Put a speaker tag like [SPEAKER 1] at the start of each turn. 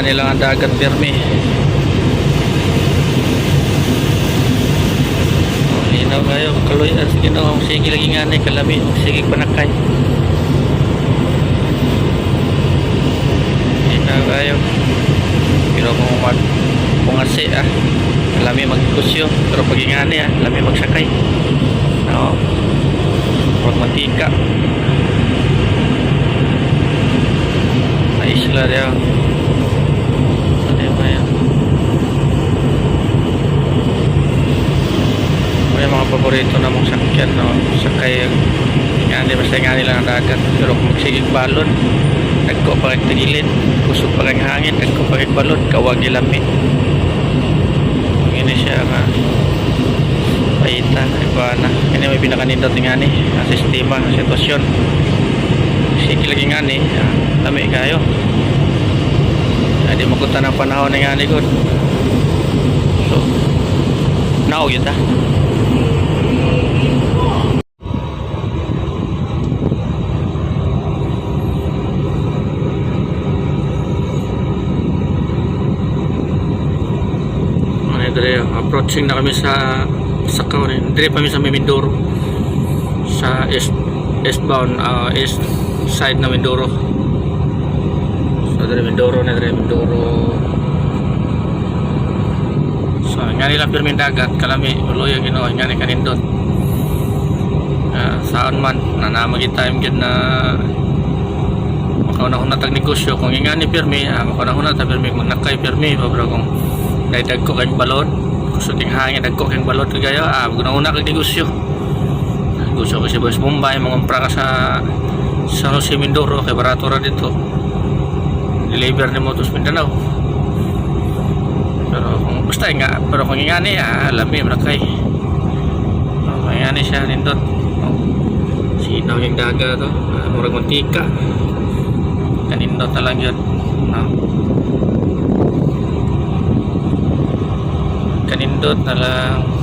[SPEAKER 1] nga nila ang dagat pirmi. Oh, linaw kayo, kaloy at sige na, sige lagi nga ni kalami, sige panakay. Linaw kayo. Pero kung mag pungasi ah, kalami magkusyo, pero pag ingani ah, kalami magsakay. No. Huwag mantika. Isla dia. Paborito na mong sakyan, no? Sakay, nga di basta nga nila ang dagat. Pero kung magsigig balon, nagko pa kag tagilid, kusog pa kag hangin, nagko pa kag balon, kawag ilamit. Ini siya nga. Paita, iba na. Ini may pinakanindot nga ni, ang sistema, ang sitwasyon. Sige lagi nga ni, lami kayo. Hindi magunta ng panahon nga ni good. So, naog yun ta. Dire, approaching na kami sa sa Kawan. Dire kami sa Mindoro. Sa east eastbound uh, east side na Mindoro. So dire Mindoro na dire Mindoro. So nga nila pirmin dagat kalami uloy ang Ginoo nga ni kanindot. Uh, saan man na namagi time gid na makauna-una tag negosyo kung nga ni pirmi uh, makauna-una ta pirmi magnakay pirmi pabra kung daydag ko kayong balon gusto ting hangin dagko kayong balon kagaya ah guna-una kag negosyo. Negosyo ko sa Boys Bombay mangumpra ka sa San Jose Mindoro kay barato ra dito. Deliver ni Motos Mindanao. Pero kung basta nga pero kung nga ni ah, alam mo kay oh, kung nga ni siya nindot. Oh, sinaw yung daga to. Ah, murag mantika kanindot na yun. No? Kanindot na lang